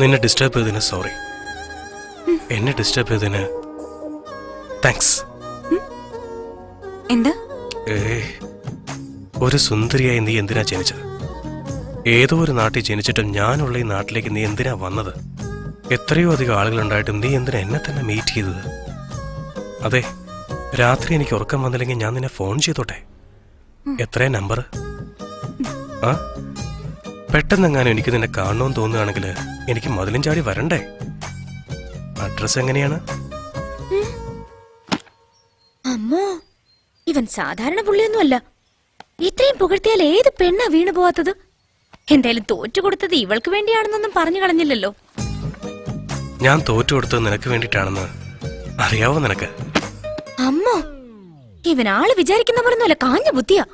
നിന്നെ ഡിസ്റ്റർബ് ചെയ്തതിന് സോറി എന്നെ ഡിസ്റ്റർബ് ചെയ്തതിന് താങ്ക്സ് എന്താ? ഏ ഒരു സുന്ദരിയായി നീ എന്തിനാ ജനിച്ചത്? ഏതോ ഒരു നാട്ടിൽ ജനിച്ചിട്ടും ഞാനുള്ള ഈ നാട്ടിലേക്ക് നീ എന്തിനാ വന്നത്? എത്രയോ അധികം ആളുകളുണ്ടായിട്ടും നീ എന്തിനാ എന്നെ തന്നെ മീറ്റ് ചെയ്തത്? അതെ രാത്രി എനിക്ക് ഉറക്കം വന്നില്ലെങ്കിൽ ഞാൻ നിന്നെ ഫോൺ ചെയ്തോട്ടെ? എത്രയാ നമ്പർ ആ? പെട്ടെന്നെങ്ങാനും എനിക്ക് നിന്നെ കാണണമെന്ന് തോന്നുകയാണെങ്കിൽ എനിക്ക് മതിലും ചാടി വരണ്ടേ? അഡ്രസ് എങ്ങനെയാണ്? അമ്മോ ഇവൻ സാധാരണ പുള്ളിയൊന്നുമല്ല. ഇത്രയും പുകഴ്ത്തിയാൽ ഏത് പെണ്ണാ വീണു പോവാത്തത്? എന്തായാലും തോറ്റു കൊടുത്തത് ഇവൾക്ക് വേണ്ടിയാണെന്നൊന്നും പറഞ്ഞു കളഞ്ഞില്ലല്ലോ. ഞാൻ തോറ്റു കൊടുത്തത് നിനക്ക് വേണ്ടിട്ടാണെന്ന് അറിയാവോ നിനക്ക്? അമ്മോ ഇവൻ ആൾ വിചാരിക്കുന്ന പോലൊന്നുമല്ല കാഞ്ഞ ബുദ്ധിയാ.